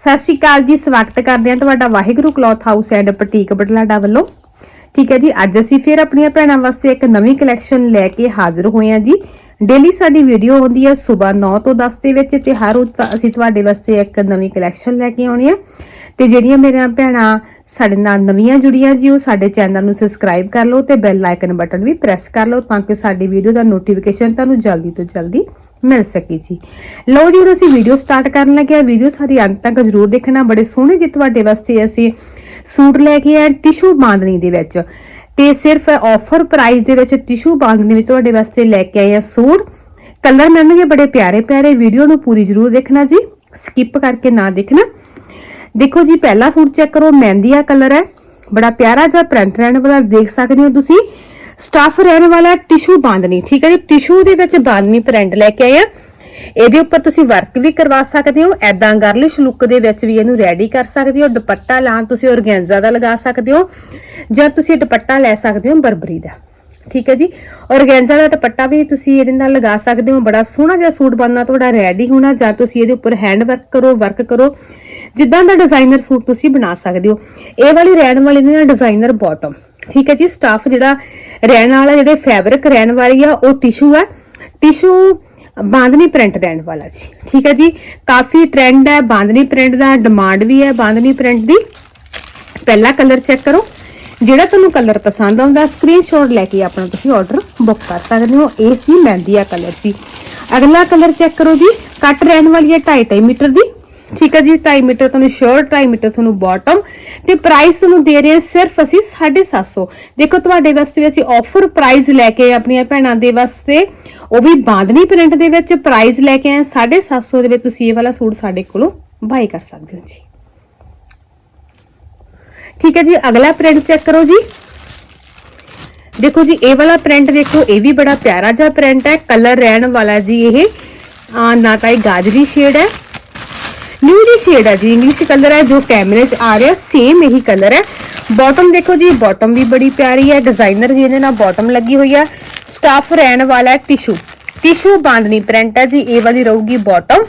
ਸਤਿ ਸ਼੍ਰੀ ਅਕਾਲ ਜੀ, ਸਵਾਗਤ ਕਰਦੇ ਹਾਂ ਤੁਹਾਡਾ Waheguru cloth house and boutique Budhlada ਵੱਲੋਂ। ਠੀਕ ਹੈ ਜੀ, ਅੱਜ ਅਸੀਂ ਫਿਰ ਆਪਣੀਆਂ ਭੈਣਾਂ ਵਾਸਤੇ ਇੱਕ ਨਵੀਂ ਕਲੈਕਸ਼ਨ ਲੈ ਕੇ ਹਾਜ਼ਰ ਹੋਏ ਹਾਂ ਜੀ। ਡੇਲੀ ਸਾਡੀ ਵੀਡੀਓ ਹੁੰਦੀ ਹੈ ਸਵੇਰ 9 ਤੋਂ 10 ਦੇ ਵਿੱਚ ਤੇ ਹਰ ਰੋਜ਼ ਅਸੀਂ ਤੁਹਾਡੇ ਵਾਸਤੇ ਇੱਕ ਨਵੀਂ ਕਲੈਕਸ਼ਨ ਲੈ ਕੇ ਆਉਣੀ ਆ ਤੇ ਜਿਹੜੀਆਂ ਮੇਰੀਆਂ ਭੈਣਾਂ ਸਾਡੇ ਨਾਲ ਨਵੀਆਂ ਜੁੜੀਆਂ ਜੀ, ਉਹ ਸਾਡੇ ਚੈਨਲ ਨੂੰ ਸਬਸਕ੍ਰਾਈਬ ਕਰ ਲਓ ਤੇ ਬੈਲ ਆਈਕਨ ਬਟਨ ਵੀ ਪ੍ਰੈਸ ਕਰ ਲਓ ਤਾਂ ਕਿ ਸਾਡੀ ਵੀਡੀਓ ਦਾ ਨੋਟੀਫਿਕੇਸ਼ਨ ਤੁਹਾਨੂੰ ਜਲਦੀ ਤੋਂ ਜਲਦੀ ਮਿਲ ਸਕੀ ਜੀ। ਲਓ ਜੀ, ਹੁਣ ਅਸੀਂ ਵੀਡੀਓ ਸਟਾਰਟ ਕਰਨ ਲੱਗੇ ਆ ਵੀਡੀਓ ਸਾਰੀ ਅੰਤ ਤੱਕ ਜ਼ਰੂਰ ਦੇਖਣਾ। ਬੜੇ ਸੋਹਣੇ ਜਿਹੇ ਤੁਹਾਡੇ ਵਾਸਤੇ ਅਸੀਂ ਸੂਟ ਲੈ ਕੇ ਆਏ ਟਿਸ਼ੂ ਬਾਂਦਣੀ ਦੇ ਵਿੱਚ। ਤੇ ਸਿਰਫ ਆਫਰ ਪ੍ਰਾਈਸ ਦੇ ਵਿੱਚ ਟਿਸ਼ੂ ਬਾਂਦਣੀ ਵਿੱਚ ਤੁਹਾਡੇ ਵਾਸਤੇ ਲੈ ਕੇ ਆਏ ਆ ਸੂਟ। ਕਲਰ ਮਿਲਣਗੇ ਬੜੇ ਪਿਆਰੇ ਪਿਆਰੇ। ਵੀਡੀਓ ਨੂੰ ਪੂਰੀ ਜ਼ਰੂਰ ਦੇਖਣਾ ਜੀ। ਸਕਿਪ ਕਰਕੇ ਨਾ ਦੇਖਣਾ। ਦੇਖੋ ਜੀ, ਪਹਿਲਾ ਸੂਟ ਚੈੱਕ ਕਰੋ। ਮਹਿੰਦੀਆ ਕਲਰ ਹੈ। ਬੜਾ ਪਿਆਰਾ ਜਿਹਾ ਪ੍ਰਿੰਟ ਰਹਿਣ ਵਾਲਾ। ਦੇਖ ਸਕਦੇ ਹੋ ਤੁਸੀਂ। ਸਟਾਫ ਰਹਿਣ ਵਾਲਾ ਟਿਸ਼ੂ ਬਾਂਦਨੀ ਠੀਕ ਹੈ ਜੀ? ਟਿਸ਼ੂ ਦੇ ਵਿੱਚ ਬਾਂਦਨੀ ਪ੍ਰਿੰਟ ਲੈ ਕੇ ਆਏ ਇਹਦੇ ਉੱਪਰ ਤੁਸੀਂ ਵਰਕ ਵੀ ਕਰਵਾ ਸਕਦੇ ਹੋ ਐਦਾਂ ਗਰਲਿਸ਼ ਲੁੱਕ ਦੇ ਵਿੱਚ ਵੀ ਇਹਨੂੰ ਰੈਡੀ ਕਰ ਸਕਦੇ ਹੋ, ਦੁਪੱਟਾ ਲਾਂ ਤੁਸੀਂ ਔਰਗੈਂਜ਼ਾ ਦਾ ਲਗਾ ਸਕਦੇ ਹੋ, ਜਾਂ ਤੁਸੀਂ ਦੁਪੱਟਾ ਲੈ ਸਕਦੇ ਹੋ ਬਰਬਰੀ ਦਾ, ਠੀਕ ਹੈ ਜੀ? ਔਰਗੈਂਜ਼ਾ ਦਾ ਦੁਪੱਟਾ ਵੀ ਤੁਸੀਂ ਇਹਦੇ ਨਾਲ ਲਗਾ ਸਕਦੇ ਹੋ, ਬੜਾ ਸੋਹਣਾ ਜਿਹਾ ਸੂਟ ਬਣਨਾ, ਤੁਹਾਡਾ ਰੈਡੀ ਹੋਣਾ, ਜਾਂ ਤੁਸੀਂ ਇਹਦੇ ਉੱਪਰ ਹੈਂਡ ਵਰਕ ਕਰੋ ਵਰਕ ਕਰੋ, ਜਿੱਦਾਂ ਦਾ ਡਿਜ਼ਾਈਨਰ ਸੂਟ ਤੁਸੀਂ ਬਣਾ ਸਕਦੇ ਹੋ। ਇਹ ਵਾਲੀ ਰਹਿਣ ਵਾਲੀ ਨੇ ਡਿਜ਼ਾਈਨਰ ਬਾਟਮ ਠੀਕ ਹੈ ਜੀ? ਸਟਾਫ ਜਿਹੜਾ ਰਹਿਣ ਵਾਲਾ ਜਿਹੜੇ ਫੈਬਰਿਕ ਰਹਿਣ ਵਾਲੀ ਆ, ਉਹ ਟਿਸ਼ੂ ਆ। ਟਿਸ਼ੂ ਬਾਂਦਨੀ ਪ੍ਰਿੰਟ ਰਹਿਣ ਵਾਲਾ ਜੀ ਠੀਕ ਹੈ ਜੀ? ਕਾਫੀ ਟ੍ਰੈਂਡ ਹੈ ਬਾਂਦਨੀ ਪ੍ਰਿੰਟ ਦਾ ਡਿਮਾਂਡ ਵੀ ਹੈ ਬਾਂਦਨੀ ਪ੍ਰਿੰਟ ਦੀ। ਪਹਿਲਾ ਕਲਰ ਚੈੱਕ ਕਰੋ। ਜਿਹੜਾ ਤੁਹਾਨੂੰ ਕਲਰ ਪਸੰਦ ਆਉਂਦਾ ਸਕਰੀਨਸ਼ਾਟ ਲੈ ਕੇ ਆਪਣਾ ਤੁਸੀਂ ਆਰਡਰ ਬੁੱਕ ਕਰ ਸਕਦੇ ਹੋ। ਇਹ ਸੀ ਮਹਿੰਦੀਆ ਕਲਰ ਸੀ। ਅਗਲਾ ਕਲਰ ਚੈੱਕ ਕਰੋ ਜੀ। ਕੱਟ ਰਹਿਣ ਵਾਲੀ ਹੈ 2.5 ਮੀਟਰ ਦੀ। ਠੀਕ ਹੈ ਜੀ 2.5 ਮੀਟਰ ਤੁਹਾਨੂੰ ਸ਼ਰਟ 2.5 ਮੀਟਰ ਤੁਹਾਨੂੰ ਬਾਟਮ ਤੇ ਪ੍ਰਾਈਸ ਤੁਹਾਨੂੰ ਦੇ ਰਹੇ ਹਾਂ ਸਿਰਫ ਅਸੀਂ 750 ਦੇਖੋ, ਤੁਹਾਡੇ ਵਾਸਤੇ ਵੀ ਅਸੀਂ ਆਫਰ ਪ੍ਰਾਈਸ ਲੈ ਕੇ ਆਪਣੀਆਂ ਭੈਣਾਂ ਦੇ ਵਾਸਤੇ। ਉਹ ਵੀ ਬਾਂਦਨੀ ਪ੍ਰਿੰਟ ਦੇ ਵਿੱਚ ਪ੍ਰਾਈਸ ਲੈ ਕੇ ਆਏ 750 ਦੇ ਵਿੱਚ ਤੁਸੀਂ ਇਹ ਵਾਲਾ ਸੂਟ ਸਾਡੇ ਕੋਲੋਂ ਬਾਈ ਕਰ ਸਕਦੇ ਹੋ ਜੀ। ਠੀਕ ਹੈ ਜੀ, ਅਗਲਾ ਪ੍ਰਿੰਟ ਚੈੱਕ ਕਰੋ ਜੀ। ਦੇਖੋ ਜੀ, ਇਹ ਵਾਲਾ ਪ੍ਰਿੰਟ ਦੇਖੋ, ਇਹ ਵੀ ਬੜਾ ਪਿਆਰਾ ਜਿਹਾ ਪ੍ਰਿੰਟ ਹੈ। ਕਲਰ ਰਹਿਣ ਵਾਲਾ ਜੀ ਇਹ। ਨਾ ਤਾਂ ਇਹ ਗਾਜਰੀ ਸ਼ੇਡ ਹੈ। ਨਿਊ ਸ਼ੇਡ ਹੈ ਜੀ ਇੰਗਲਿਸ਼ ਕਲਰ ਹੈ ਜੋ ਕੈਮਰੇ 'ਚ ਆ ਰਿਹਾ ਸੇਮ ਇਹੀ ਕਲਰ ਹੈ ਬਾਟਮ ਦੇਖੋ ਜੀ ਬਾਟਮ ਵੀ ਬੜੀ ਪਿਆਰੀ ਹੈ ਡਿਜ਼ਾਈਨਰ ਜੀ ਇਹਦੇ ਨਾਲ ਬਾਟਮ ਲੱਗੀ ਹੋਈ ਹੈ ਸਟਾਫ ਰਹਿਣ ਵਾਲਾ ਹੈ ਟਿਸ਼ੂ ਟਿਸ਼ੂ ਬਾਂਦਨੀ ਪ੍ਰਿੰਟ ਹੈ ਜੀ, ਇਹ ਵਾਲੀ ਰਹੂਗੀ ਬਾਟਮ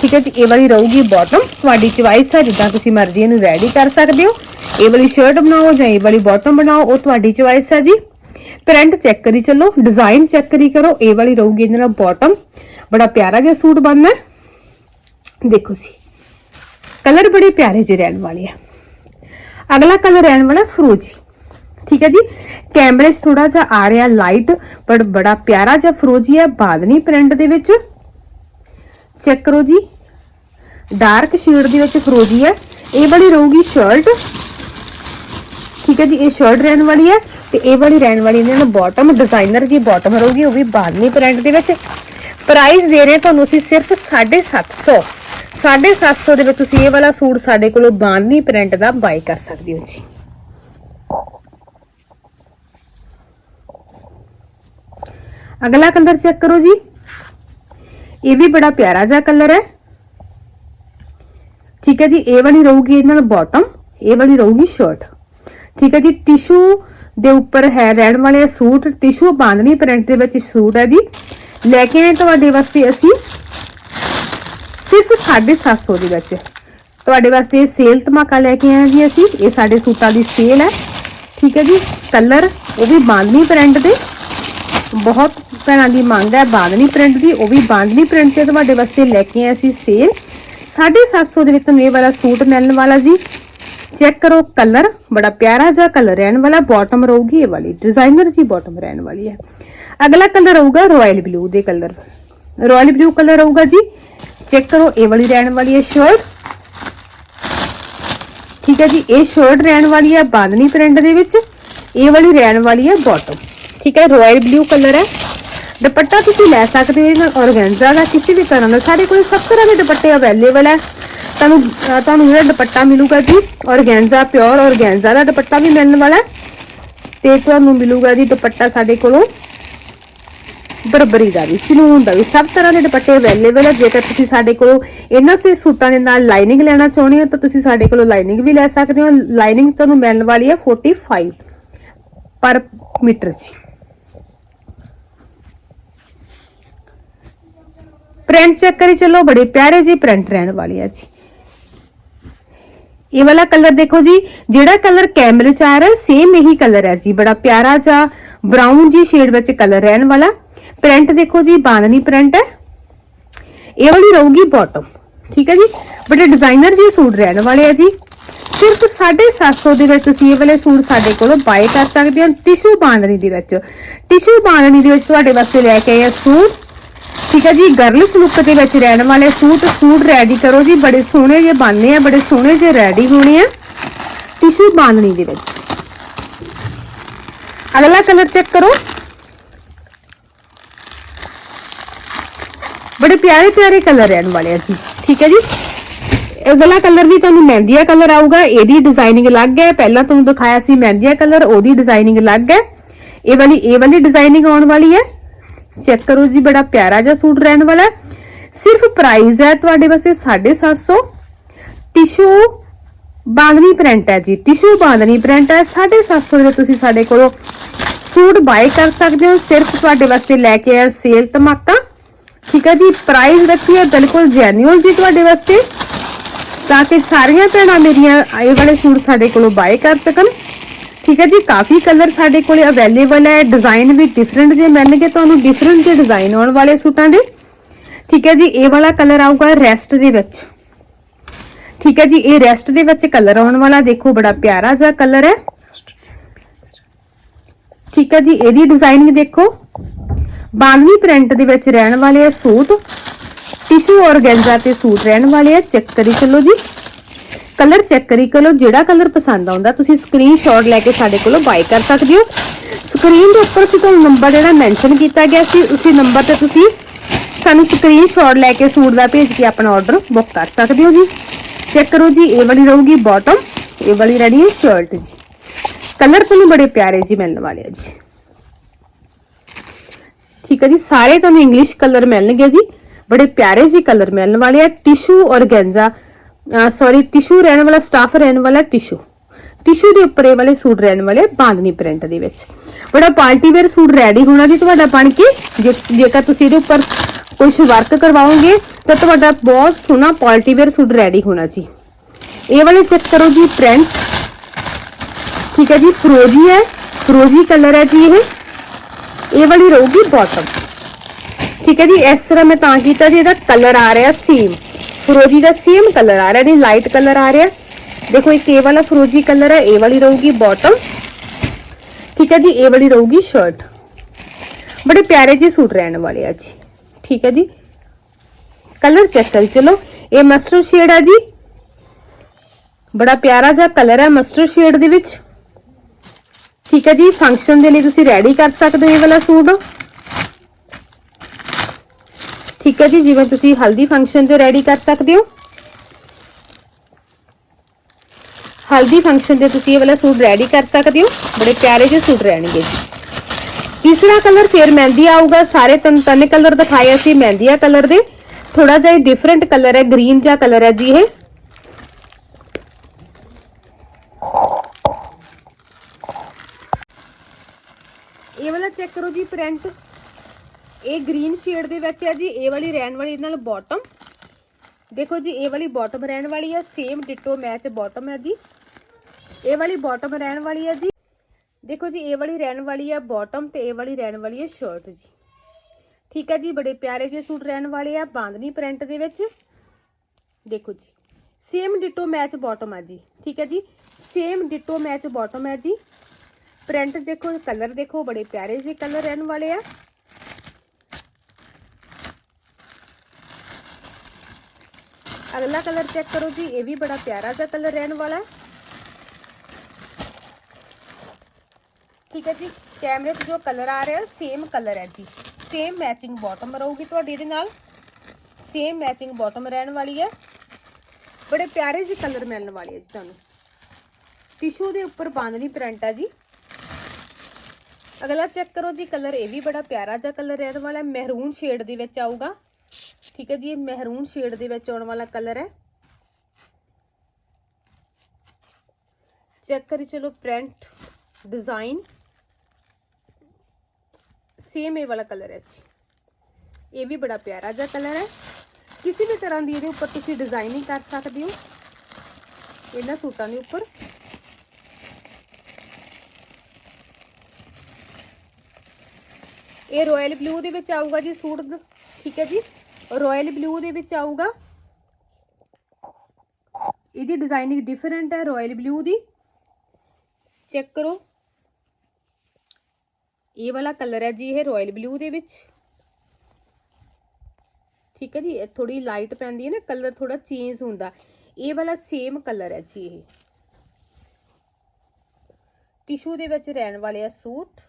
ਠੀਕ ਹੈ ਜੀ, ਇਹ ਵਾਲੀ ਰਹੂਗੀ ਬਾਟਮ ਤੁਹਾਡੀ ਚੁਆਇਸ ਹੈ ਜਿੱਦਾਂ ਤੁਸੀਂ ਮਰਜ਼ੀ ਇਹਨੂੰ ਰੈਡੀ ਕਰ ਸਕਦੇ ਹੋ। ਇਹ ਵਾਲੀ ਸ਼ਰਟ ਬਣਾਓ ਜਾਂ ਇਹ ਵਾਲੀ ਬਾਟਮ ਬਣਾਓ, ਉਹ ਤੁਹਾਡੀ ਚੁਆਇਸ ਹੈ ਜੀ। ਪ੍ਰਿੰਟ ਚੈੱਕ ਕਰੀ ਚੱਲੋ ਡਿਜ਼ਾਈਨ ਚੈੱਕ ਕਰੀ ਕਰੋ, ਇਹ ਵਾਲੀ ਰਹੂਗੀ ਇਹਦੇ ਨਾਲ ਬਾਟਮ ਬੜਾ ਪਿਆਰਾ ਜਿਹਾ ਸੂਟ ਬਣਨਾ ਹੈ। ਦੇਖੋ ਜੀ ਕਲਰ ਬੜੇ ਪਿਆਰੇ ਜਿਹੇ ਰਹਿਣ ਵਾਲੇ ਆ। ਅਗਲਾ ਕਲਰ ਰਹਿਣ ਵਾਲਾ ਫਰੋਜੀ ਠੀਕ ਹੈ ਜੀ ਕੈਮਰੇ 'ਚ ਥੋੜਾ ਜਿਹਾ ਆ ਰਿਹਾ ਲਾਈਟ ਪਰ ਬੜਾ ਪਿਆਰਾ ਜਿਹਾ ਫਰੋਜੀ ਹੈ, ਬਾਦਨੀ ਪ੍ਰਿੰਟ ਦੇ ਵਿੱਚ। ਚੈੱਕ ਕਰੋ ਜੀ ਡਾਰਕ ਸ਼ੇਡ ਦੇ ਵਿੱਚ ਫਰੋਜੀ ਹੈ। ਇਹ ਵਾਲੀ ਰਹੂਗੀ ਸ਼ਰਟ ਠੀਕ ਹੈ ਜੀ, ਇਹ ਸ਼ਰਟ ਰਹਿਣ ਵਾਲੀ ਹੈ, ਤੇ ਇਹ ਵਾਲੀ ਰਹਿਣ ਵਾਲੀ ਇਹਨਾਂ ਨੂੰ ਬਾਟਮ ਡਿਜ਼ਾਈਨਰ ਜੀ ਬਾਟਮ ਰਹੂਗੀ, ਉਹ ਵੀ ਬਾਦਨੀ ਪ੍ਰਿੰਟ ਦੇ ਵਿੱਚ। ਪ੍ਰਾਈਸ ਦੇ ਰਹੇ ਤੁਹਾਨੂੰ ਅਸੀਂ ਸਿਰਫ 750 750 ਦੇ ਵਿੱਚ ਤੁਸੀਂ ਇਹ ਵਾਲਾ ਸੂਟ ਸਾਡੇ ਕੋਲੋਂ ਬਾਂਦਨੀ ਪ੍ਰਿੰਟ ਦਾ ਬਾਈ ਕਰ ਸਕਦੇ ਹੋ ਜੀ। ਅਗਲਾ ਕਲਰ ਚੈੱਕ ਕਰੋ ਜੀ। ਇਹ ਵੀ ਬੜਾ ਪਿਆਰਾ ਜਿਹਾ ਕਲਰ ਹੈ। ਠੀਕ ਹੈ ਜੀ, ਇਹ ਵਾਲੀ ਰਹੂਗੀ ਇਹਨਾਂ ਨਾਲ ਬਾਟਮ ਇਹ ਵਾਲੀ ਰਹੂਗੀ ਸ਼ਰਟ ਠੀਕ ਹੈ ਜੀ ਟਿਸ਼ੂ ਦੇ ਉੱਪਰ ਹੈ ਰਹਿਣ ਵਾਲੇ ਸੂਟ। ਟਿਸ਼ੂ ਬਾਂਦਨੀ ਪ੍ਰਿੰਟ ਦੇ ਵਿੱਚ ਸੂਟ ਹੈ ਜੀ। ਲੈ ਕੇ ਆਏ ਤੁਹਾਡੇ ਵਾਸਤੇ ਅਸੀਂ। ਸਿਰਫ 750 ਦੇ ਵਿੱਚ। ਤੁਹਾਡੇ ਵਾਸਤੇ ਸੇਲ ਧਮਾਕਾ ਲੈ ਕੇ ਆਏ ਜੀ ਅਸੀਂ। ਇਹ ਸਾਡੇ ਸੂਟਾਂ ਦੀ ਸੇਲ ਹੈ। ਠੀਕ ਹੈ ਜੀ? ਕਲਰ, ਉਹ ਵੀ ਬਾਂਦਨੀ ਪ੍ਰਿੰਟ ਦੇ। ਬਹੁਤ ਭੈਣਾਂ ਦੀ ਮੰਗ ਹੈ ਬਾਂਦਨੀ ਪ੍ਰਿੰਟ ਦੀ। ਉਹ ਵੀ ਬਾਂਦਨੀ ਪ੍ਰਿੰਟ ਤੇ ਤੁਹਾਡੇ ਵਾਸਤੇ ਲੈ ਕੇ ਆਏ ਅਸੀਂ ਸੇਲ। 750 ਦੇ ਵਿੱਚ ਤੁਹਾਨੂੰ ਇਹ ਵਾਲਾ ਸੂਟ ਮਿਲਣ ਵਾਲਾ ਜੀ। ਚੈੱਕ ਕਰੋ ਕਲਰ। ਬੜਾ ਪਿਆਰਾ ਜਿਹਾ ਕਲਰ ਰਹਿਣ ਵਾਲਾ। ਬਾਟਮ ਰਹੂਗੀ ਇਹ ਵਾਲੀ। ਡਿਜ਼ਾਈਨਰ ਜੀ ਬਾਟਮ ਰਹਿਣ ਵਾਲੀ ਹੈ। ਅਗਲਾ ਕਲਰ ਰਹੂਗਾ ਰਾਇਲ ਬਲੂ ਦੇ ਕਲਰ। ਰਾਇਲ ਬਲੂ ਕਲਰ ਰਹੂਗਾ ਜੀ। ਚੈੱਕ ਕਰੋ, ਇਹ ਵਾਲੀ ਰਹਿਣ ਵਾਲੀ ਹੈ ਸ਼ਰਟ ਠੀਕ ਹੈ ਜੀ, ਇਹ ਸ਼ਰਟ ਰਹਿਣ ਵਾਲੀ ਹੈ ਬਾਂਦਨੀ ਪ੍ਰਿੰਟ ਦੇ ਵਿੱਚ। ਇਹ ਵਾਲੀ ਰਹਿਣ ਵਾਲੀ ਹੈ ਬਾਟਮ ਠੀਕ ਹੈ ਰਾਇਲ ਬਲੂ ਕਲਰ ਹੈ। ਦੁਪੱਟਾ ਤੁਸੀਂ ਲੈ ਸਕਦੇ ਹੋ ਇਹਨਾਂ ਔਰਗੈਂਜ਼ਾ ਦਾ ਕਿਸੇ ਵੀ ਤਰ੍ਹਾਂ ਦਾ। ਸਾਡੇ ਕੋਲ ਸਭ ਤਰ੍ਹਾਂ ਦੇ ਦੁਪੱਟੇ ਅਵੇਲੇਬਲ ਹੈ। ਤੁਹਾਨੂੰ ਤੁਹਾਨੂੰ ਜਿਹੜਾ ਦੁਪੱਟਾ ਮਿਲੂਗਾ ਜੀ ਔਰਗੈਂਜ਼ਾ ਪਿਓਰ ਔਰਗੈਂਜ਼ਾ ਦਾ ਦੁਪੱਟਾ ਵੀ ਮਿਲਣ ਵਾਲਾ ਤੇ ਤੁਹਾਨੂੰ ਮਿਲੂਗਾ ਜੀ ਦੁਪੱਟਾ ਸਾਡੇ ਕੋਲੋਂ। ਬਰਬਰੀ ਦਾ ਵੀ ਸਲੂਨ ਦਾ ਵੀ, ਸਭ ਤਰ੍ਹਾਂ ਦੇ ਦੁਪੱਟੇ ਅਵੇਲੇਬਲ ਹੈ ਜੇਕਰ ਤੁਸੀਂ ਸਾਡੇ ਕੋਲ ਇਹਨਾਂ ਸੇ ਸੂਟਾਂ ਦੇ ਨਾਲ ਲਾਈਨਿੰਗ ਲੈਣਾ ਚਾਹੁੰਦੇ ਹੋ, ਤਾਂ ਤੁਸੀਂ ਸਾਡੇ ਕੋਲੋਂ ਲਾਈਨਿੰਗ ਵੀ ਲੈ ਸਕਦੇ ਹੋ। ਲਾਈਨਿੰਗ ਤੁਹਾਨੂੰ ਮਿਲਣ ਵਾਲੀ ਹੈ 45 ਪਰ ਮੀਟਰ ਜੀ ਪ੍ਰਿੰਟ ਚੈੱਕ ਕਰੀ ਚੱਲੋ, ਬੜੇ ਪਿਆਰੇ ਜੀ ਪ੍ਰਿੰਟ ਰਹਿਣ ਵਾਲੀ ਹੈ ਜੀ। ਇਹ ਵਾਲਾ ਕਲਰ ਦੇਖੋ ਜੀ, ਜਿਹੜਾ ਕਲਰ ਕੈਮਰੇ 'ਚ ਆ ਰਿਹਾ ਸੇਮ ਇਹੀ ਕਲਰ ਹੈ ਜੀ, ਬੜਾ ਪਿਆਰਾ ਜਿਹਾ ਬਰਾਊਨ ਜੀ ਸ਼ੇਡ ਵਿੱਚ ਕਲਰ ਰਹਿਣ ਵਾਲਾ। ਪ੍ਰਿੰਟ ਦੇਖੋ ਜੀ ਬਾਂਦਨੀ ਪ੍ਰਿੰਟ ਹੈ। ਇਹ ਵਾਲੀ ਰਹੂਗੀ ਬਾਟਮ ਠੀਕ ਹੈ ਜੀ? ਬੜੇ ਡਿਜ਼ਾਈਨਰ ਜੀ ਸੂਟ ਰਹਿਣ ਵਾਲੇ ਆ ਜੀ। ਸਿਰਫ 750 ਦੇ ਵਿੱਚ ਤੁਸੀਂ ਇਹ ਵਾਲੇ ਸੂਟ ਸਾਡੇ ਕੋਲੋਂ ਬਾਏ ਕਰ ਸਕਦੇ ਹੋ ਟਿਸ਼ੂ ਬਾਂਦਨੀ ਦੇ ਵਿੱਚ। ਟਿਸ਼ੂ ਬਾਂਦਨੀ ਦੇ ਵਿੱਚ ਤੁਹਾਡੇ ਵਾਸਤੇ ਲੈ ਕੇ ਆਏ ਆ ਸੂਟ। ਠੀਕ ਹੈ ਜੀ ਗਰਲਸ ਲੁੱਕ ਦੇ ਵਿੱਚ ਰਹਿਣ ਵਾਲੇ ਸੂਟ। ਸੂਟ ਰੈਡੀ ਕਰੋ ਜੀ, ਬੜੇ ਸੋਹਣੇ ਜਿਹੇ ਬਣਨੇ ਆ, ਬੜੇ ਸੋਹਣੇ ਜਿਹੇ ਰੈਡੀ ਹੋਣੇ ਆ। ਟਿਸ਼ੂ ਬਾਂਦਨੀ ਦੇ ਵਿੱਚ। ਅਗਲਾ ਕਲਰ ਚੈੱਕ ਕਰੋ। ਬੜੇ ਪਿਆਰੇ ਪਿਆਰੇ ਕਲਰ ਰਹਿਣ ਵਾਲੇ ਆ ਜੀ। ਠੀਕ ਹੈ ਜੀ? ਅਗਲਾ ਕਲਰ ਵੀ ਤੁਹਾਨੂੰ ਮਹਿੰਦੀਆ ਕਲਰ ਆਊਗਾ, ਇਹਦੀ ਡਿਜ਼ਾਈਨਿੰਗ ਅਲੱਗ ਹੈ। ਪਹਿਲਾਂ ਤੁਹਾਨੂੰ ਦਿਖਾਇਆ ਸੀ ਮਹਿੰਦੀਆ ਕਲਰ ਉਹਦੀ ਡਿਜ਼ਾਈਨਿੰਗ ਅਲੱਗ ਹੈ। ਇਹ ਵਾਲੀ ਇਹ ਵਾਲੀ ਡਿਜ਼ਾਈਨਿੰਗ ਆਉਣ ਵਾਲੀ ਹੈ। ਚੈੱਕ ਕਰੋ ਜੀ, ਬੜਾ ਪਿਆਰਾ ਜਿਹਾ ਸੂਟ ਰਹਿਣ ਵਾਲਾ ਸਿਰਫ ਪ੍ਰਾਈਸ ਹੈ ਤੁਹਾਡੇ ਵਾਸਤੇ 750 ਟਿਸ਼ੂ ਬਾਂਦਨੀ ਪ੍ਰਿੰਟ ਹੈ ਜੀ। ਟਿਸ਼ੂ ਬਾਂਦਨੀ ਪ੍ਰਿੰਟ ਹੈ। 750 ਦੇ ਤੁਸੀਂ ਸਾਡੇ ਕੋਲੋਂ ਸੂਟ ਬਾਏ ਕਰ ਸਕਦੇ ਹੋ। ਸਿਰਫ ਤੁਹਾਡੇ ਵਾਸਤੇ ਲੈ ਕੇ ਆਇਆ ਸੇਲ ਧਮਾਕਾ। ਠੀਕ ਹੈ ਜੀ ਪ੍ਰਾਈਸ ਰੱਖੀ ਹੈ, ਬਿਲਕੁਲ ਜੈਨੂਅਲ ਜੀ ਤੁਹਾਡੇ ਵਾਸਤੇ। ਤਾਂ ਕਿ ਸਾਰੀਆਂ ਭੈਣਾਂ ਮੇਰੀਆਂ ਇਹ ਵਾਲੇ ਸੂਟ ਸਾਡੇ ਕੋਲੋਂ ਬਾਏ ਕਰ ਸਕਣ। ਠੀਕ ਹੈ ਜੀ, ਕਾਫੀ ਕਲਰ ਸਾਡੇ ਕੋਲੇ ਅਵੇਲੇਬਲ ਹੈ ਡਿਜ਼ਾਈਨ ਵੀ ਡਿਫਰੈਂਟ ਜੇ ਮਿਲਣਗੇ ਤੁਹਾਨੂੰ ਡਿਫਰੈਂਟ ਜੇ ਡਿਜ਼ਾਈਨ ਆਉਣ ਵਾਲੇ ਸੂਟਾਂ ਦੇ। ਠੀਕ ਹੈ ਜੀ, ਇਹ ਵਾਲਾ ਕਲਰ ਆਊਗਾ ਰੈਸਟ ਦੇ ਵਿੱਚ। ਠੀਕ ਹੈ ਜੀ, ਇਹ ਰੈਸਟ ਦੇ ਵਿੱਚ ਕਲਰ ਆਉਣ ਵਾਲਾ ਦੇਖੋ, ਬੜਾ ਪਿਆਰਾ ਜਿਹਾ ਕਲਰ ਹੈ। ਠੀਕ ਹੈ ਜੀ, ਇਹਦੀ ਡਿਜ਼ਾਈਨਿੰਗ ਦੇਖੋ। ਬਾਂਦਨੀ ਪ੍ਰਿੰਟ ਦੇ ਵਿੱਚ ਰਹਿਣ ਵਾਲੇ ਆ ਸੂਟ। ਟਿਸ਼ੂ ਔਰਗੈਂਜ਼ਾ ਤੇ ਸੂਟ ਰਹਿਣ ਵਾਲੇ ਆ ਚੈੱਕ ਕਰੀ ਚੱਲੋ ਜੀ। ਕਲਰ ਚੈੱਕ ਕਰੀ ਕਰੋ ਜਿਹੜਾ ਕਲਰ ਪਸੰਦ ਆਉਂਦਾ, ਤੁਸੀਂ ਸਕਰੀਨਸ਼ਾਟ ਲੈ ਕੇ ਸਾਡੇ ਕੋਲੋਂ ਬਾਈ ਕਰ ਸਕਦੇ ਹੋ। ਸਕਰੀਨ ਦੇ ਉੱਪਰ ਸੀ ਤੁਹਾਨੂੰ ਨੰਬਰ ਜਿਹੜਾ ਮੈਂਸ਼ਨ ਕੀਤਾ ਗਿਆ ਸੀ, ਉਸੇ ਨੰਬਰ ਤੇ ਤੁਸੀਂ ਸਾਨੂੰ ਸਕਰੀਨਸ਼ਾਟ ਲੈ ਕੇ ਸੂਟ ਦਾ ਭੇਜ ਕੇ ਆਪਣਾ ਆਰਡਰ ਬੁੱਕ ਕਰ ਸਕਦੇ ਹੋ ਜੀ। ਚੈੱਕ ਕਰੋ ਜੀ, ਇਹ ਵਾਲੀ ਰਹੂਗੀ ਬਾਟਮ ਇਹ ਵਾਲੀ ਰਹਿਣੀ ਹੈ ਸ਼ਰਟ ਜੀ। ਕਲਰ ਤੁਹਾਨੂੰ ਬੜੇ ਪਿਆਰੇ ਜੀ ਮਿਲਣ ਵਾਲੇ ਆ ਜੀ। ਠੀਕ ਹੈ ਜੀ, ਸਾਰੇ ਤੁਹਾਨੂੰ ਇੰਗਲਿਸ਼ ਕਲਰ ਮਿਲਣਗੇ ਜੀ। ਬੜੇ ਪਿਆਰੇ ਜੀ ਕਲਰ ਮਿਲਣ ਵਾਲੇ ਆ। ਟਿਸ਼ੂ ਔਰਗੈਂਜ਼ਾ ਸੌਰੀ ਟਿਸ਼ੂ ਰਹਿਣ ਵਾਲਾ ਸਟਾਫ ਰਹਿਣ ਵਾਲਾ ਟਿਸ਼ੂ ਟਿਸ਼ੂ ਦੇ ਉੱਪਰ ਇਹ ਵਾਲੇ ਸੂਟ ਰਹਿਣ ਵਾਲੇ ਬਾਂਦਨੀ ਪ੍ਰਿੰਟ ਦੇ ਵਿੱਚ। ਬੜਾ ਪਾਰਟੀ ਵੇਅਰ ਸੂਟ ਰੈਡੀ ਹੋਣਾ ਜੀ ਤੁਹਾਡਾ ਬਣ ਕੇ। ਜੇ- ਜੇਕਰ ਤੁਸੀਂ ਇਹਦੇ ਉੱਪਰ ਕੁਝ ਵਰਕ ਕਰਵਾਓਗੇ, ਤਾਂ ਤੁਹਾਡਾ ਬਹੁਤ ਸੋਹਣਾ ਪਾਰਟੀ ਵੇਅਰ ਸੂਟ ਰੈਡੀ ਹੋਣਾ ਜੀ। ਇਹ ਵਾਲੇ ਚੈੱਕ ਕਰੋ ਜੀ ਪ੍ਰਿੰਟ ਠੀਕ ਹੈ ਜੀ, ਫਰੋਜੀ ਹੈ। ਫਰੋਜੀ ਕਲਰ ਹੈ ਜੀ ਇਹ। ਇਹ ਵਾਲੀ ਰਹੂਗੀ ਬਾਟਮ ਠੀਕ ਹੈ ਜੀ, ਇਸ ਤਰ੍ਹਾਂ ਮੈਂ ਤਾਂ ਕੀਤਾ ਜੀ, ਇਹਦਾ ਕਲਰ ਆ ਰਿਹਾ ਸੇਮ ਫਰੋਜੀ ਦਾ ਸੇਮ ਕਲਰ ਆ ਰਿਹਾ ਨਹੀਂ ਲਾਈਟ ਕਲਰ ਆ ਰਿਹਾ। ਦੇਖੋ, ਇੱਕ ਇਹ ਵਾਲਾ ਫਰੋਜੀ ਕਲਰ ਹੈ ਇਹ ਵਾਲੀ ਰਹੂਗੀ ਬਾਟਮ ਠੀਕ ਹੈ ਜੀ, ਇਹ ਵਾਲੀ ਰਹੂਗੀ ਸ਼ਰਟ ਬੜੇ ਪਿਆਰੇ ਜਿਹੇ ਸੂਟ ਰਹਿਣ ਵਾਲੇ ਆ ਜੀ। ਠੀਕ ਹੈ ਜੀ ਕਲਰ ਚੈੱਕ ਕਰੀ, ਚਲੋ। ਇਹ ਮਸਟਰਡ ਸ਼ੇਡ ਹੈ ਜੀ। ਬੜਾ ਪਿਆਰਾ ਜਿਹਾ ਕਲਰ ਹੈ ਮਸਟਰਡ ਸ਼ੇਡ ਦੇ ਵਿੱਚ। ਠੀਕ ਹੈ ਜੀ ਫੰਕਸ਼ਨ ਦੇ ਲਈ ਤੁਸੀਂ ਰੈਡੀ ਕਰ ਸਕਦੇ ਹੋ ਇਹ ਵਾਲਾ ਸੂਟ। ਠੀਕ ਹੈ ਜੀ, ਜਿਵੇਂ ਤੁਸੀਂ ਹਲਦੀ ਫੰਕਸ਼ਨ ਤੇ ਰੈਡੀ ਕਰ ਸਕਦੇ ਹੋ। ਹਲਦੀ ਫੰਕਸ਼ਨ ਤੇ ਤੁਸੀਂ ਇਹ ਵਾਲਾ ਸੂਟ ਰੈਡੀ ਕਰ ਸਕਦੇ ਹੋ। ਬੜੇ ਪਿਆਰੇ ਜਿਹੇ ਸੂਟ ਰਹਿਣਗੇ ਜੀ। ਤੀਸਰਾ ਕਲਰ ਫੇਰ ਮਹਿੰਦੀ ਆਊਗਾ। ਸਾਰੇ ਤਿੰਨ ਤਿੰਨ ਕਲਰ ਦਿਖਾਏ ਅਸੀਂ ਮਹਿੰਦੀਆ ਕਲਰ ਦੇ। ਥੋੜਾ ਜਿਹਾ ਡਿਫਰੈਂਟ ਕਲਰ ਹੈ ਗ੍ਰੀਨ ਜਿਹਾ ਕਲਰ ਹੈ ਜੀ ਇਹ। ਚੈੱਕ ਕਰੋ ਜੀ ਪ੍ਰਿੰਟ ਇਹ ਗ੍ਰੀਨ ਸ਼ੇਡ ਦੇ ਵਿੱਚ ਹੈ ਜੀ, ਇਹ ਵਾਲੀ ਰਹਿਣ ਵਾਲੀ ਨਾਲ ਬਾਟਮ ਦੇਖੋ ਜੀ, ਇਹ ਵਾਲੀ ਬਾਟਮ ਰਹਿਣ ਵਾਲੀ ਹੈ ਸੇਮ ਡਿਟੋ ਮੈਚ ਬਾਟਮ ਹੈ ਜੀ। ਇਹ ਵਾਲੀ ਬਾਟਮ ਰਹਿਣ ਵਾਲੀ ਹੈ ਜੀ। ਦੇਖੋ ਜੀ, ਇਹ ਵਾਲੀ ਰਹਿਣ ਵਾਲੀ ਹੈ ਬਾਟਮ ਤੇ ਇਹ ਵਾਲੀ ਰਹਿਣ ਵਾਲੀ ਹੈ ਸ਼ਰਟ ਜੀ। ਠੀਕ ਹੈ ਜੀ, ਬੜੇ ਪਿਆਰੇ ਜਿਹੇ ਸੂਟ ਰਹਿਣ ਵਾਲੇ ਆ ਬਾਂਦਨੀ ਪ੍ਰਿੰਟ ਦੇ ਵਿੱਚ। ਦੇਖੋ ਜੀ ਸੇਮ ਡਿਟੋ ਮੈਚ ਬਾਟਮ ਹੈ ਜੀ। ਠੀਕ ਹੈ ਜੀ ਸੇਮ ਡਿਟੋ ਮੈਚ ਬਾਟਮ ਹੈ ਜੀ। ਪ੍ਰਿੰਟ ਦੇਖੋ, ਕਲਰ ਦੇਖੋ, ਬੜੇ ਪਿਆਰੇ ਜਿਹੇ ਕਲਰ ਰਹਿਣ ਵਾਲੇ ਆ। ਅਗਲਾ ਕਲਰ ਚੈੱਕ ਕਰੋ ਜੀ, ਇਹ ਵੀ ਬੜਾ ਪਿਆਰਾ ਜਿਹਾ ਕਲਰ ਰਹਿਣ ਵਾਲਾ। ਹੈ ਠੀਕ ਹੈ ਜੀ, ਕੈਮਰੇ 'ਚ ਜੋ ਕਲਰ ਆ ਰਿਹਾ ਸੇਮ ਕਲਰ ਹੈ ਜੀ। ਸੇਮ ਮੈਚਿੰਗ ਬਾਟਮ ਰਹੂਗੀ ਤੁਹਾਡੀ ਇਹਦੇ ਨਾਲ। ਸੇਮ ਮੈਚਿੰਗ ਬਾਟਮ ਰਹਿਣ ਵਾਲੀ ਹੈ। ਬੜੇ ਪਿਆਰੇ ਜਿਹੇ ਕਲਰ ਮਿਲਣ ਵਾਲੇ ਹੈ ਜੀ ਤੁਹਾਨੂੰ। ਟਿਸ਼ੂ ਦੇ ਉੱਪਰ ਬਾਂਦਨੀ ਪ੍ਰਿੰਟ ਹੈ ਜੀ। ਅਗਲਾ ਚੈੱਕ ਕਰੋ ਜੀ ਕਲਰ ਇਹ ਵੀ ਬੜਾ ਪਿਆਰਾ ਜਿਹਾ ਕਲਰ ਰਹਿਣ ਵਾਲਾ ਹੈ ਮਹਿਰੂਨ ਸ਼ੇਡ ਦੇ ਵਿੱਚ ਆਊਗਾ। ਠੀਕ ਹੈ ਜੀ, ਇਹ ਮਹਿਰੂਨ ਸ਼ੇਡ ਦੇ ਵਿੱਚ ਆਉਣ ਵਾਲਾ ਕਲਰ ਹੈ। ਚੈੱਕ ਕਰੀ ਚਲੋ ਪ੍ਰਿੰਟ ਡਿਜ਼ਾਈਨ ਸੇਮ ਇਹ ਵਾਲਾ ਕਲਰ ਹੈ ਜੀ। ਇਹ ਵੀ ਬੜਾ ਪਿਆਰਾ ਜਿਹਾ ਕਲਰ ਹੈ। ਕਿਸੇ ਵੀ ਤਰ੍ਹਾਂ ਦੀ ਇਹਦੇ ਉੱਪਰ ਤੁਸੀਂ ਡਿਜ਼ਾਈਨਿੰਗ ਕਰ ਸਕਦੇ ਹੋ। ਇਹਨਾਂ ਸੂਟਾਂ ਦੇ ਉੱਪਰ। ਇਹ ਰਾਇਲ ਬਲੂ ਦੇ ਵਿੱਚ ਆਊਗਾ ਜੀ ਸੂਟ। ਠੀਕ ਹੈ ਜੀ। ਰਾਇਲ ਬਲੂ ਦੇ ਵਿੱਚ ਆਊਗਾ। ਇਹਦੀ ਡਿਜ਼ਾਈਨਿੰਗ ਡਿਫਰੈਂਟ ਹੈ ਰਾਇਲ ਬਲੂ ਦੀ। ਚੈੱਕ ਕਰੋ। ਇਹ ਵਾਲਾ ਕਲਰ ਹੈ ਜੀ ਇਹ ਰਾਇਲ ਬਲੂ ਦੇ ਵਿੱਚ। ਠੀਕ ਹੈ ਜੀ। ਇਹ ਥੋੜੀ ਲਾਈਟ ਪੈਂਦੀ ਹੈ ਨਾ ਕਲਰ ਥੋੜਾ ਚੇਂਜ ਹੁੰਦਾ। ਇਹ ਵਾਲਾ ਸੇਮ ਕਲਰ ਹੈ ਜੀ ਇਹ। ਟਿਸ਼ੂ ਦੇ ਵਿੱਚ ਰਹਿਣ ਵਾਲੇ ਆ ਸੂਟ।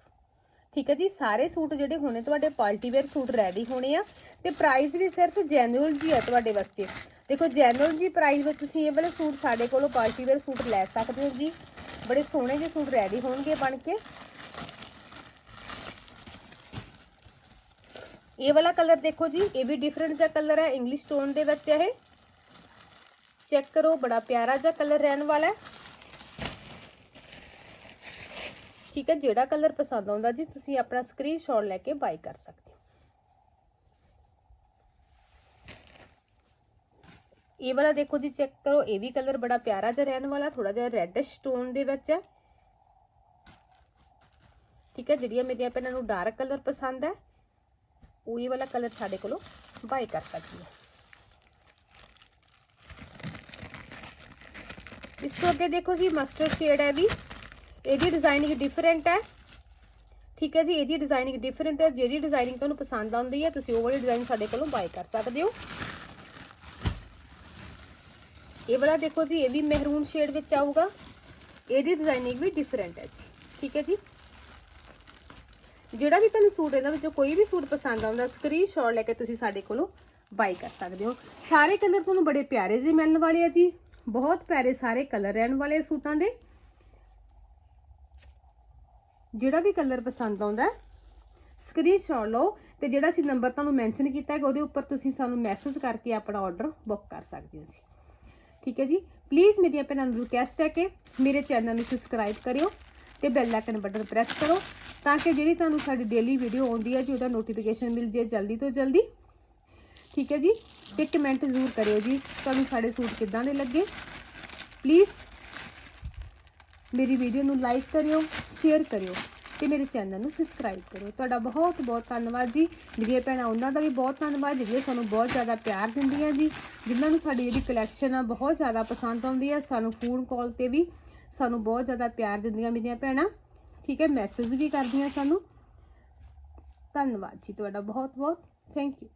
ਠੀਕ ਹੈ ਜੀ, ਸਾਰੇ ਸੂਟ ਜਿਹੜੇ ਹੋਣੇ ਤੁਹਾਡੇ ਪਾਰਟੀ ਵੇਅਰ ਸੂਟ ਰੈਡੀ ਹੋਣੇ ਆ ਤੇ ਪ੍ਰਾਈਸ ਵੀ ਸਿਰਫ ਜੈਨੂਅਲ ਜੀ ਆ ਤੁਹਾਡੇ ਵਾਸਤੇ। ਦੇਖੋ ਜੈਨੂਅਲ ਜੀ ਪ੍ਰਾਈਸ ਵਿੱਚ ਤੁਸੀਂ ਇਹ ਵਾਲੇ ਸੂਟ ਸਾਡੇ ਕੋਲੋਂ ਪਾਰਟੀ ਵੇਅਰ ਸੂਟ ਲੈ ਸਕਦੇ ਹੋ ਜੀ। ਬੜੇ ਸੋਹਣੇ ਜਿਹੇ ਸੂਟ ਰੈਡੀ ਹੋਣਗੇ ਬਣ ਕੇ। ਇਹ ਵਾਲਾ ਕਲਰ ਦੇਖੋ ਜੀ, ਇਹ ਵੀ ਡਿਫਰੈਂਟ ਜਿਹਾ ਕਲਰ ਹੈ ਇੰਗਲਿਸ਼ ਟੋਨ ਦੇ ਵਿੱਚ ਇਹ। ਚੈੱਕ ਕਰੋ, ਬੜਾ ਪਿਆਰਾ ਜਿਹਾ ਕਲਰ ਰਹਿਣ ਵਾਲਾ ਹੈ। ਠੀਕ ਹੈ, ਜਿਹੜਾ ਕਲਰ ਪਸੰਦ ਆਉਂਦਾ ਜੀ, ਤੁਸੀਂ ਆਪਣਾ ਸਕਰੀਨਸ਼ਾਟ ਲੈ ਕੇ ਬਾਈ ਕਰ ਸਕਦੇ ਹੋ। ਇਹ ਵਾਲਾ ਦੇਖੋ ਜੀ ਚੈੱਕ ਕਰੋ, ਇਹ ਵੀ ਕਲਰ ਬੜਾ ਪਿਆਰਾ ਜਿਹਾ ਰਹਿਣ ਵਾਲਾ ਥੋੜਾ ਜਿਹਾ ਰੈਡਿਸ਼ ਟੋਨ ਦੇ ਵਿੱਚ ਹੈ। ਠੀਕ ਹੈ, ਜਿਹੜੀਆਂ ਮੇਰੀਆਂ ਭੈਣਾਂ ਨੂੰ ਡਾਰਕ ਕਲਰ ਪਸੰਦ ਹੈ, ਉਹ ਇਹ ਵਾਲਾ ਕਲਰ ਸਾਡੇ ਕੋਲੋਂ ਬਾਈ ਕਰ ਸਕਦੀ ਹੈ। ਇਸ ਤੋਂ ਅੱਗੇ ਦੇਖੋ ਜੀ ਮਸਟਰਡ ਸ਼ੇਡ ਹੈ ਵੀ। ਇਹਦੀ ਡਿਜ਼ਾਈਨਿੰਗ ਡਿਫਰੈਂਟ ਹੈ। ਠੀਕ ਹੈ ਜੀ, ਇਹਦੀ ਡਿਜ਼ਾਈਨਿੰਗ ਡਿਫਰੈਂਟ ਹੈ। ਜਿਹੜੀ ਡਿਜ਼ਾਈਨਿੰਗ ਤੁਹਾਨੂੰ ਪਸੰਦ ਆਉਂਦੀ ਹੈ, ਤੁਸੀਂ ਉਹ ਵਾਲੀ ਡਿਜ਼ਾਈਨ ਸਾਡੇ ਕੋਲੋਂ ਬਾਈ ਕਰ ਸਕਦੇ ਹੋ। ਇਹ ਵਾਲਾ ਦੇਖੋ ਜੀ, ਇਹ ਵੀ ਮਹਿਰੂਨ ਸ਼ੇਡ ਵਿੱਚ ਆਊਗਾ। ਇਹਦੀ ਡਿਜ਼ਾਈਨਿੰਗ ਵੀ ਡਿਫਰੈਂਟ ਹੈ ਜੀ। ਠੀਕ ਹੈ ਜੀ। ਜਿਹੜਾ ਵੀ ਤੁਹਾਨੂੰ ਸੂਟ ਇਹਨਾਂ ਵਿੱਚੋਂ ਕੋਈ ਵੀ ਸੂਟ ਪਸੰਦ ਆਉਂਦਾ ਸਕਰੀਨਸ਼ਾਟ ਲੈ ਕੇ ਤੁਸੀਂ ਸਾਡੇ ਕੋਲੋਂ ਬਾਈ ਕਰ ਸਕਦੇ ਹੋ। ਸਾਰੇ ਕਲਰ ਤੁਹਾਨੂੰ ਬੜੇ ਪਿਆਰੇ ਜਿਹੇ ਮਿਲਣ ਵਾਲੇ ਆ ਜੀ। ਬਹੁਤ ਪਿਆਰੇ ਸਾਰੇ ਕਲਰ ਰਹਿਣ ਵਾਲੇ ਸੂਟਾਂ ਦੇ। ਜਿਹੜਾ ਵੀ ਕਲਰ ਪਸੰਦ ਆਉਂਦਾ ਸਕਰੀਨਸ਼ਾਟ ਲਓ ਤੇ ਜਿਹੜਾ ਅਸੀਂ ਨੰਬਰ ਤੁਹਾਨੂੰ ਮੈਂਸ਼ਨ ਕੀਤਾ ਹੈ ਉਹਦੇ ਉੱਪਰ ਤੁਸੀਂ ਸਾਨੂੰ ਮੈਸੇਜ ਕਰਕੇ ਆਪਣਾ ਆਰਡਰ ਬੁੱਕ ਕਰ ਸਕਦੇ ਹੋ ਜੀ। ਠੀਕ ਹੈ ਜੀ? ਪਲੀਜ਼ ਮੇਰੀ ਭੈਣਾਂ ਨੂੰ ਰਿਕਵੈਸਟ ਹੈ ਕਿ ਮੇਰੇ ਚੈਨਲ ਨੂੰ ਸਬਸਕ੍ਰਾਈਬ ਕਰਿਓ ਤੇ ਬੈਲ ਆਈਕਨ ਬਟਨ ਪ੍ਰੈਸ ਕਰੋ ਤਾਂ ਕਿ ਜਿਹੜੀ ਤੁਹਾਨੂੰ ਸਾਡੀ ਡੇਲੀ ਵੀਡੀਓ ਆਉਂਦੀ ਹੈ ਜੀ, ਉਹਦਾ ਨੋਟੀਫਿਕੇਸ਼ਨ ਮਿਲ ਜੇ ਜਲਦੀ ਤੋਂ ਜਲਦੀ। ਠੀਕ ਹੈ ਜੀ? ਤੇ ਕਮੈਂਟ ਜ਼ਰੂਰ ਕਰਿਓ ਜੀ, ਤੁਹਾਨੂੰ ਸਾਡੇ ਸੂਟ ਕਿੱਦਾਂ ਦੇ ਲੱਗੇ? ਪਲੀਜ਼ ਮੇਰੀ ਵੀਡੀਓ ਨੂੰ ਲਾਈਕ ਕਰਿਓ ਸ਼ੇਅਰ ਕਰਿਓ ਤੇ ਮੇਰੇ ਚੈਨਲ ਨੂੰ ਸਬਸਕ੍ਰਾਈਬ ਕਰੋ ਤੁਹਾਡਾ ਬਹੁਤ ਬਹੁਤ ਧੰਨਵਾਦ ਜੀ। ਮੇਰੀਆਂ ਭੈਣਾਂ, ਉਹਨਾਂ ਦਾ ਵੀ ਬਹੁਤ ਧੰਨਵਾਦ, ਜਿਹੜੀਆਂ ਸਾਨੂੰ ਬਹੁਤ ਜ਼ਿਆਦਾ ਪਿਆਰ ਦਿੰਦੀਆਂ ਜੀ, ਜਿਨ੍ਹਾਂ ਨੂੰ ਸਾਡੀ ਜਿਹੜੀ ਕਲੈਕਸ਼ਨ ਆ ਬਹੁਤ ਜ਼ਿਆਦਾ ਪਸੰਦ ਆਉਂਦੀ ਆ। ਸਾਨੂੰ ਫੋਨ ਕਾਲ ਤੇ ਵੀ ਸਾਨੂੰ ਬਹੁਤ ਜ਼ਿਆਦਾ ਪਿਆਰ ਦਿੰਦੀਆਂ ਮੇਰੀਆਂ ਭੈਣਾਂ। ਠੀਕ ਹੈ ਮੈਸੇਜ ਵੀ ਕਰਦੀਆਂ ਸਾਨੂੰ। ਧੰਨਵਾਦ ਜੀ ਤੁਹਾਡਾ ਬਹੁਤ ਬਹੁਤ। Thank you